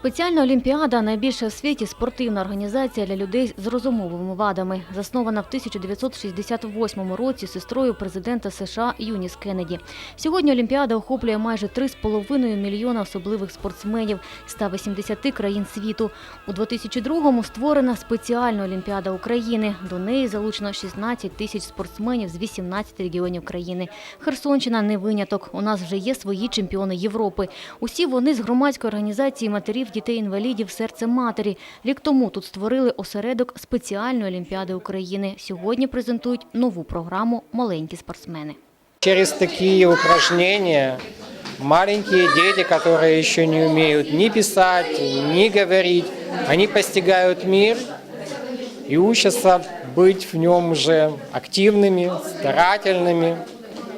Спеціальна олімпіада найбільша в світі спортивна організація для людей з розумовими вадами, заснована в 1968 році сестрою президента США Юніс Кеннеді. Сьогодні олімпіада охоплює майже 3,5 мільйона особливих спортсменів з 180 країн світу. У 2002-му створена спеціальна олімпіада України. До неї залучено 16 тисяч спортсменів з 18 регіонів країни. Херсонщина не виняток. У нас вже є свої чемпіони Європи. Усі вони з громадської організації матерів дітей-інвалідів Серце матері. Рік тому тут створили осередок спеціальної олімпіади України. Сьогодні презентують нову програму Маленькі спортсмени. Через такие упражнения маленькие дети, которые еще не умеют ни писать, ни говорить, они постигают мир и учатся быть в нем уже активными, старательными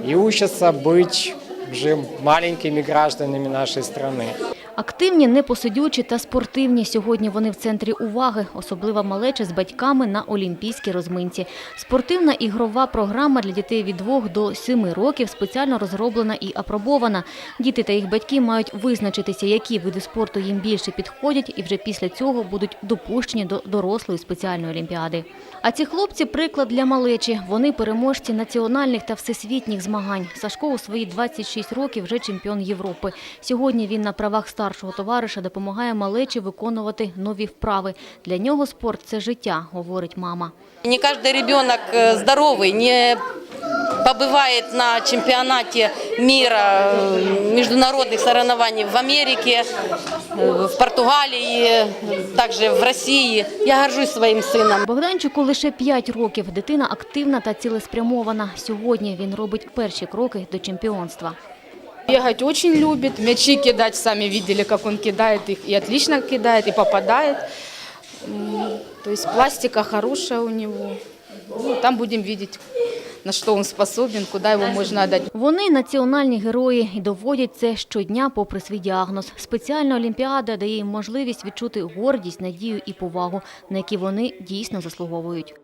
и учатся быть уже маленькими гражданами нашей страны. Активні, непосидючі та спортивні. Сьогодні вони в центрі уваги, особливо малечі з батьками на олімпійській розминці. Спортивна ігрова програма для дітей від 2 до 7 років спеціально розроблена і апробована. Діти та їх батьки мають визначитися, які види спорту їм більше підходять, і вже після цього будуть допущені до дорослої спеціальної олімпіади. А ці хлопці приклад для малечі. Вони переможці національних та всесвітніх змагань. Сашко у свої 26 років вже чемпіон Європи. Сьогодні він на правах старшого товариша допомагає малечі виконувати нові вправи. Для нього спорт це життя, говорить мама. Не каждый ребенок э, здоровый не побывает на чемпионате мира э, международных соревнований в Америке, э, в Португалии, э, также в России. Я горжусь своим сыном. Богданчику лише 5 років. Дитина активна та цілеспрямована. Сьогодні він робить перші кроки до чемпіонства. Бегать очень любит, мячи кидать, сами видели, как он кидает их, и отлично кидает, и попадает. То есть пластика хорошая у него. Ну, там будем видеть, на что он способен, куда его можно отдать. Вони національні герої і доводять це щодня попри свій діагноз. Спеціальна олімпіада дає їм можливість відчути гордість, надію і повагу, на які вони дійсно заслуговують.